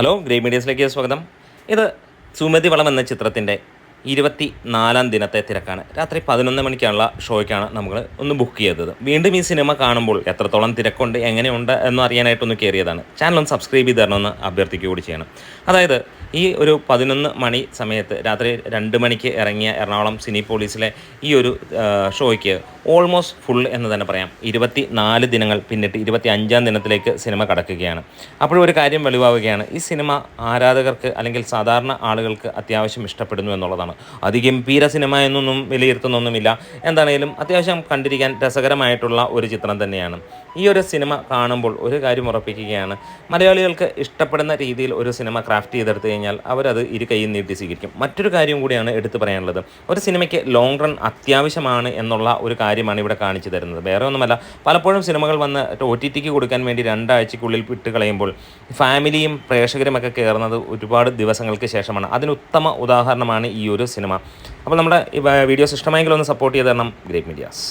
Hello grey മീഡിയസിലേക്ക് സ്വാഗതം. ഇത് സുമതി വളം എന്ന ചിത്രത്തിന്റെ ഇരുപത്തി നാലാം ദിനത്തെ തിരക്കാണ്. രാത്രി പതിനൊന്ന് മണിക്കുള്ള ഷോയ്ക്കാണ് നമ്മൾ ഒന്ന് ബുക്ക് ചെയ്തത്. വീണ്ടും ഈ സിനിമ കാണുമ്പോൾ എത്രത്തോളം തിരക്കുണ്ട് എങ്ങനെയുണ്ട് എന്ന് അറിയാനായിട്ടൊന്ന് കയറിയതാണ് ചാനൽ ഒന്ന് സബ്സ്ക്രൈബ് ചെയ്ത് തരണമെന്ന് അഭ്യർത്ഥിക്കുക കൂടി ചെയ്യണം. അതായത് ഈ ഒരു പതിനൊന്ന് മണി സമയത്ത് രാത്രി രണ്ട് മണിക്ക് ഇറങ്ങിയ എറണാകുളം സിനി പോലീസിലെ ഈ ഒരു ഷോയ്ക്ക് ഓൾമോസ്റ്റ് ഫുൾ എന്ന് തന്നെ പറയാം. ഇരുപത്തി നാല് ദിനങ്ങൾ പിന്നിട്ട് ഇരുപത്തി അഞ്ചാം ദിനത്തിലേക്ക് സിനിമ കടക്കുകയാണ്. അപ്പോഴൊരു ഒരു കാര്യം വെളിവാവുകയാണ്. ഈ സിനിമ ആരാധകർക്ക് അല്ലെങ്കിൽ സാധാരണ ആളുകൾക്ക് അത്യാവശ്യം ഇഷ്ടപ്പെടുന്നു എന്നുള്ളതാണ്. അതിഗംഭീര സിനിമ എന്നൊന്നും വിലയിരുത്തുന്നൊന്നുമില്ല. എന്താണേലും അത്യാവശ്യം കണ്ടിരിക്കാൻ രസകരമായിട്ടുള്ള ഒരു ചിത്രം തന്നെയാണ്. ഈ ഒരു സിനിമ കാണുമ്പോൾ ഒരു കാര്യം ഉറപ്പിക്കുകയാണ്. മലയാളികൾക്ക് ഇഷ്ടപ്പെടുന്ന രീതിയിൽ ഒരു സിനിമ ക്രാഫ്റ്റ് ചെയ്തെടുത്തു കഴിഞ്ഞാൽ അവരത് ഇരു കൈയും നീട്ടി സ്വീകരിക്കും. മറ്റൊരു കാര്യം കൂടിയാണ് എടുത്തു പറയാനുള്ളത്. ഒരു സിനിമയ്ക്ക് ലോങ് റൺ അത്യാവശ്യമാണ് എന്നുള്ള ഒരു കാര്യമാണ് ഇവിടെ കാണിച്ചു തരുന്നത്. വേറെ ഒന്നുമല്ല പലപ്പോഴും സിനിമകൾ വന്ന് ഒ ടി ടിക്ക് കൊടുക്കാൻ വേണ്ടി രണ്ടാഴ്ചക്കുള്ളിൽ വിട്ട് കളയുമ്പോൾ ഫാമിലിയും പ്രേക്ഷകരും ഒക്കെ കയറുന്നത് ഒരുപാട് ദിവസങ്ങൾക്ക് ശേഷമാണ്. അതിന് ഉത്തമ ഉദാഹരണമാണ് ഈ ഒരു സിനിമ. അപ്പോൾ നമ്മുടെ വീഡിയോസ് ഇഷ്ടമായെങ്കിൽ ഒന്ന് സപ്പോർട്ട് ചെയ്ത് തരണം ഗ്രേറ്റ് മീഡിയാസ്.